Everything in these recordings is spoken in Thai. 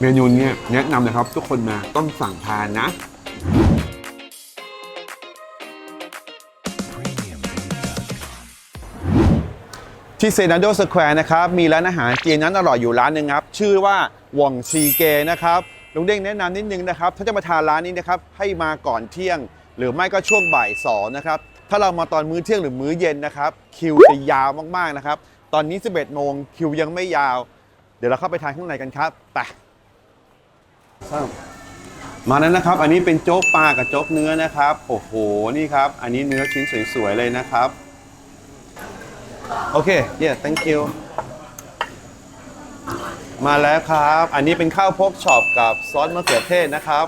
เมนูเนี้ยแนะนำเลยครับ ทุกคนมาต้องสั่งทานนะ ที่เซนาโดสแควร์นะครับ มีร้านอาหารจีนนั้นอร่อยอยู่ร้านหนึ่งครับ ชื่อว่าหว่องชีเกนะครับลุงเด้งแนะนำนิดนึงนะครับ ถ้าจะมาทานร้านนี้นะครับ ให้มาก่อนเที่ยง หรือไม่ก็ช่วงบ่ายสองนะครับถ้าเรามาตอนมื้อเที่ยงหรือมื้อเย็นนะครับคิวจะยาวมากๆนะครับตอนนี้ 11 โมงคิวยังไม่ยาว เดี๋ยวเราเข้าไปทานข้างในกันครับไปมาแล้วนะครับ อันนี้เป็นโจ๊กปลากับโจ๊กเนื้อนะครับ โอ้โห นี่ครับ อันนี้เนื้อชิ้นสวยๆเลยนะครับ โอเค yeah thank you มาแล้วครับ อันนี้เป็นข้าวโพกช็อปกับซอสมะเขือเทศนะครับ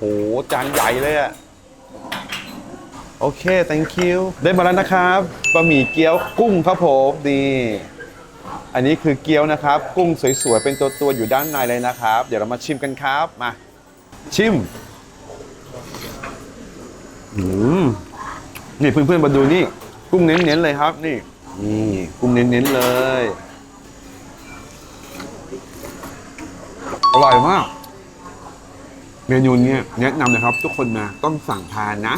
โหจานใหญ่เลยอะโอเค thank you ได้มาแล้วนะครับบะหมี่เกี๊ยวกุ้งครับผมนี่อันนี้คือเกี๊ยวนะครับ กุ้งสวยๆ เป็นตัวๆอยู่ด้านในเลยนะครับ เดี๋ยวเรามาชิมกันครับมาชิมอืมนี่เพื่อนๆมาดูนี่ กุ้งเน้นๆเลยครับ นี่นี่กุ้งเน้นๆเลย อร่อยมาก เมนูนี้แนะนำเลยครับ ทุกคนมาต้องสั่งทานนะ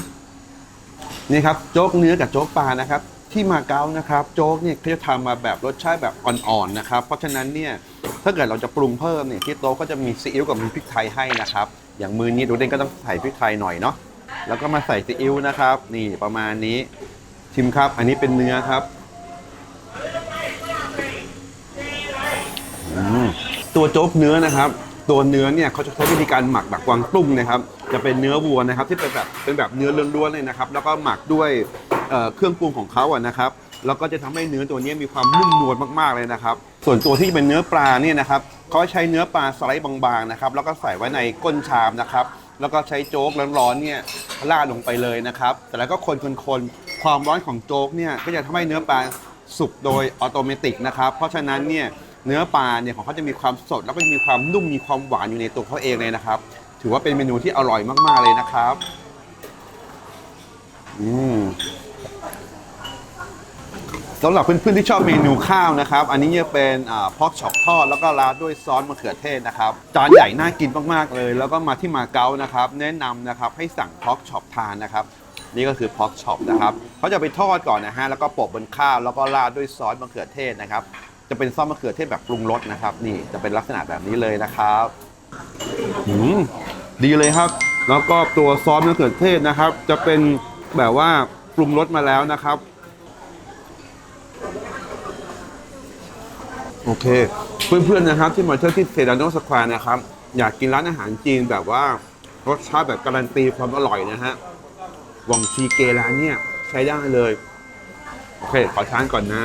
นี่ครับโจ๊กเนื้อกับโจ๊กปลานะครับ ที่มาเก๊านะครับโจ๊กเนี่ยเขาจะทำมาแบบรสชาติแบบอ่อนๆนะครับ เพราะฉะนั้นเนี่ยถ้าเกิดเราจะปรุงเพิ่มเนี่ยที่โต๊ะก็จะมีซีอิ๊วกับมีพริกไทยให้นะครับ อย่างมือนี้ดูเด่นก็ต้องใส่พริกไทยหน่อยเนาะแล้วก็มาใส่ซีอิ๊วนะครับ นี่ประมาณนี้ชิมครับ อันนี้เป็นเนื้อครับตัวโจ๊กเนื้อนะครับ ตัวเนื้อเนี่ยเขาจะใช้วิธีการหมักแบบกวางตุ้งนะครับ จะเป็นเนื้อวัวนะครับที่เป็นแบบเป็นแบบเนื้อล้วนๆเลยนะครับ แล้วก็หมักด้วยเอ่อเครื่องปรุงของเขาอะนะครับ แล้วก็จะทำให้เนื้อตัวนี้มีความนุ่มนวลมากๆเลยนะครับ ส่วนตัวที่เป็นเนื้อปลาเนี่ยนะครับเขาใช้เนื้อปลาสไลด์บางๆนะครับ แล้วก็ใส่ไว้ในก้นชามนะครับ แล้วก็ใช้โจ๊กร้อนๆเนี่ยราดลงไปเลยนะครับ แต่แล้วก็คนๆๆความร้อนของโจ๊กเนี่ยก็จะทำให้เนื้อปลาสุกโดยออโตเมตินะครับ เพราะฉะนั้นเนี่ย เนื้อปลาเนี่ยของเขาจะมีความสด แล้วก็มีความนุ่มมีความหวานอยู่ในตัวเขาเองเลยนะครับ ถือว่าเป็นเมนูที่อร่อยมากๆเลยนะครับ อืมสำหรับเพื่อนๆที่ชอบเมนูข้าวนะครับ อันนี้จะเป็นพอกช็อปทอดแล้วก็ราดด้วยซอสมะเขือเทศนะครับ จานใหญ่น่ากินมากๆเลย แล้วก็มาที่มาเก๊านะครับ แนะนำนะครับให้สั่งพอกช็อปทานนะครับ นี่ก็คือพอกช็อปนะครับเขาจะไปทอดก่อนนะฮะแล้วก็โปะบนข้าวแล้วก็ราดด้วยซอสมะเขือเทศนะครับ จะเป็นซอสมะเขือเทศแบบปรุงรสนะครับ นี่จะเป็นลักษณะแบบนี้เลยนะครับอืมดีเลยครับ แล้วก็ตัวซอสมะเขือเทศนะครับ จะเป็นแบบว่าปรุงรสมาแล้วนะครับ โอเค เพื่อนๆนะครับ ที่มาเที่ยวที่เซดานโนสแควร์นะครับ อยากกินร้านอาหารจีนแบบว่ารสชาติแบบการันตีความอร่อยนะฮะวังชีเกร้านเนี่ยใช้ได้เลย โอเค ขอทานก่อนนะ